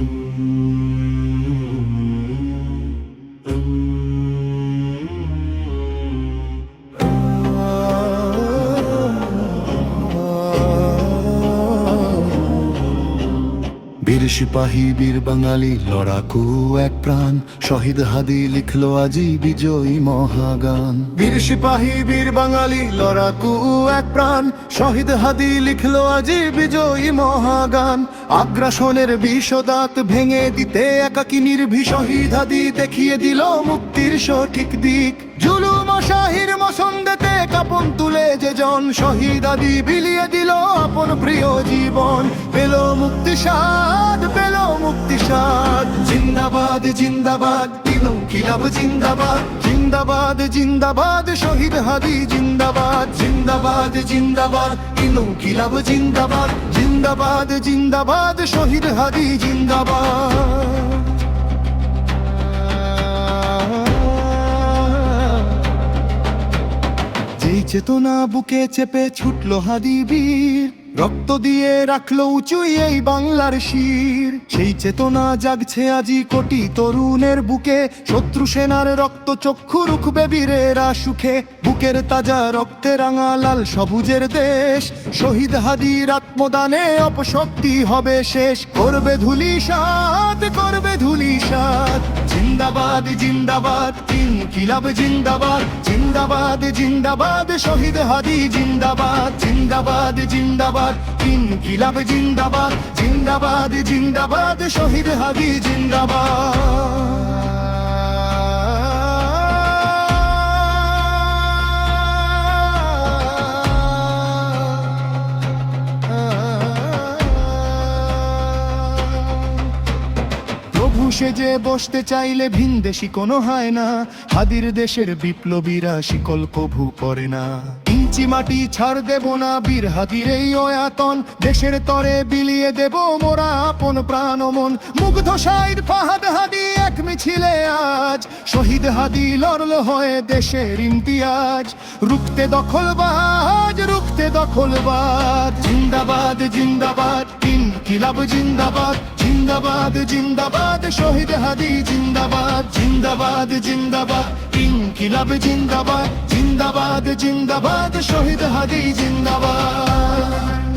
বীর সিপাহী বীর বাঙালি, লড়াকু এক প্রাণ। শহীদ হাদি লিখলো আজি বিজয়ী মহাগান। বীর সিপাহী বীর বাঙালি, লড়াকু এক প্রাণ। শহীদ হাদি লিখলো আজি বিজয়ী মহাগান। আগ্রাসনের বিষদাত ভেঙে দিতে একাকি নির্ভী শহীদ হাদি দেখিয়ে দিল মুক্তির সঠিক দিক। জুলুম শাহির মসন্দেতে কাপন তুলে যে জন। শহীদ আদি বিলিয়ে দিল আপন প্রিয় জীবন, পেল মুক্তি পেল স্বাদ জিন্দাবাদ জিন্দাবাদ কিলাব জিন্দাবাদ জিন্দাবাদ জিন্দাবাদ শহীদ হাদি জিন্দাবাদ জিন্দাবাদ জিন্দাবাদ তিনু কিলাব জিন্দাবাদ জিন্দাবাদ জিন্দাবাদ শহীদ হাদি জিন্দাবাদ যেই চেতনা বুকে চেপে ছুটলো হাদি বীর রক্ত দিয়ে রাখল উঁচুই এই বাংলার শির। সেই চেতনা জাগছে আজি কোটি তরুণের বুকে। শত্রু সেনার রক্ত চক্ষু রুখবে বীরেরা সুখে। বুকের তাজা রক্তে রাঙা লাল সবুজের দেশ। শহীদ হাদির আত্মদানে অপশক্তি হবে শেষ। করবে ধুলি সাত করবে ধুলি সাত জিন্দাবাদ জিন্দাবাদ তিন কিলাব জিন্দাবাদ জিন্দাবাদ জিন্দাবাদ, শহীদ হাদি জিন্দাবাদ জিন্দাবাদ জিন্দাবাদ তিন কিলাব জিন্দাবাদ জিন্দাবাদ জিন্দাবাদ, শহীদ হাদি জিন্দাবাদ। প্রভু সেজে বসতে চাইলে ভিনদেশি কোনো হয় না। হাদির দেশের বিপ্লবীরা শিকল কভু করে না। ইঞ্চি মাটি ছাড় দেব না, বীর হাদির এই অয়াতন। দেশের তরে বিলিয়ে দেব মোরা আপন প্রাণ মন। মুগ্ধ সাইদ ফাহাদ হাদি এক মিছিলে আজ। শহীদ হাদি লড়ল হয়ে দেশের ইমতিয়াজ। রুখতে দখল দখলবাজ রুখতে দখলবাজ জিন্দাবাদ জিন্দাবাদ তিন কিলাব জিন্দাবাদ। জিন্দাবাদ জিন্দাবাদ শহীদ হাদি জিন্দাবাদ জিন্দাবাদ জিন্দাবাদ ইনকিলাব জিন্দাবাদ জিন্দাবাদ জিন্দাবাদ শহীদ হাদি জিন্দাবাদ।